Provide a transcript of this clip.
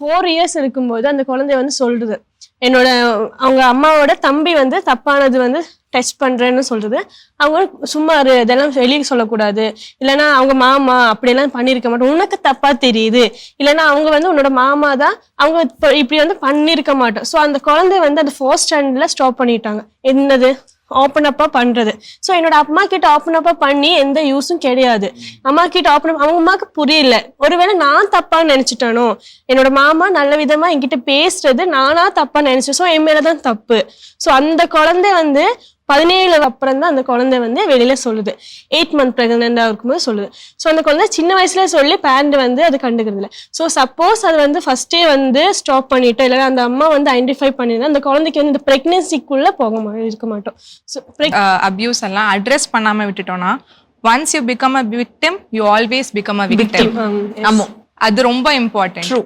Four years இருக்கும்போது அந்த குழந்தை வந்து சொல்றது. என்னோட அவங்க அம்மாவோட தம்பி வந்து தப்பானது வந்து டச் பண்றேன்னு சொல்றது. அவங்க சும்மா இரு, இதெல்லாம் வெளியே சொல்லக்கூடாது. இல்லைன்னா அவங்க மாமா அப்படியெல்லாம் பண்ணியிருக்க மாட்டோம். உனக்கு தப்பா தெரியுது. இல்லைன்னா அவங்க வந்து உன்னோட மாமா தான் அவங்க இப்போ இப்படி வந்து பண்ணியிருக்க மாட்டோம். ஸோ அந்த குழந்தை வந்து அந்த ஃபோர்த் ஸ்டாண்டர்ட்ல ஸ்டாப் பண்ணிட்டாங்க. என்னது? ஓப்பன் அப்பா பண்றது. ஸோ என்னோட அம்மா கிட்ட ஓப்பன் அப்பா பண்ணி எந்த யூஸும் கிடையாது. அம்மா கிட்ட ஓப்பன் அவங்க அம்மாவுக்கு புரியல. ஒருவேளை நான் தப்பா நினைச்சிட்டானோ? என்னோட மாமா நல்ல விதமா என்கிட்ட பேசுறது நானா தப்பா நினைச்சேன். ஸோ என் மேலதான் தப்பு. ஸோ அந்த குழந்தை வந்து பதினேழு அப்புறம் தான் அந்த குழந்தை வந்து வெளியில சொல்லுது. எயிட் மந்த் பிரெக்னெண்டா இருக்கும்போது சொல்லுது. ஸோ அந்த குழந்தை சின்ன வயசுல சொல்லி பேரண்ட் வந்து அது கண்டுக்கிறது இல்லை ஸோ சப்போஸ் அது வந்து ஃபர்ஸ்டே வந்து ஸ்டாப் பண்ணிட்டோம் இல்லைன்னா அந்த அம்மா வந்து ஐடென்டிஃபை பண்ணிருந்தா அந்த குழந்தைக்கு வந்து இந்த பிரெக்னன்சிக்குள்ள போக இருக்க மாட்டோம். ஸோ அபியூஸ் எல்லாம் அட்ரஸ் பண்ணாம விட்டுட்டோம்னா once you become a victim you always become a victim ஆமா அது ரொம்ப இம்பார்ட்டன்ட் ட்ரூ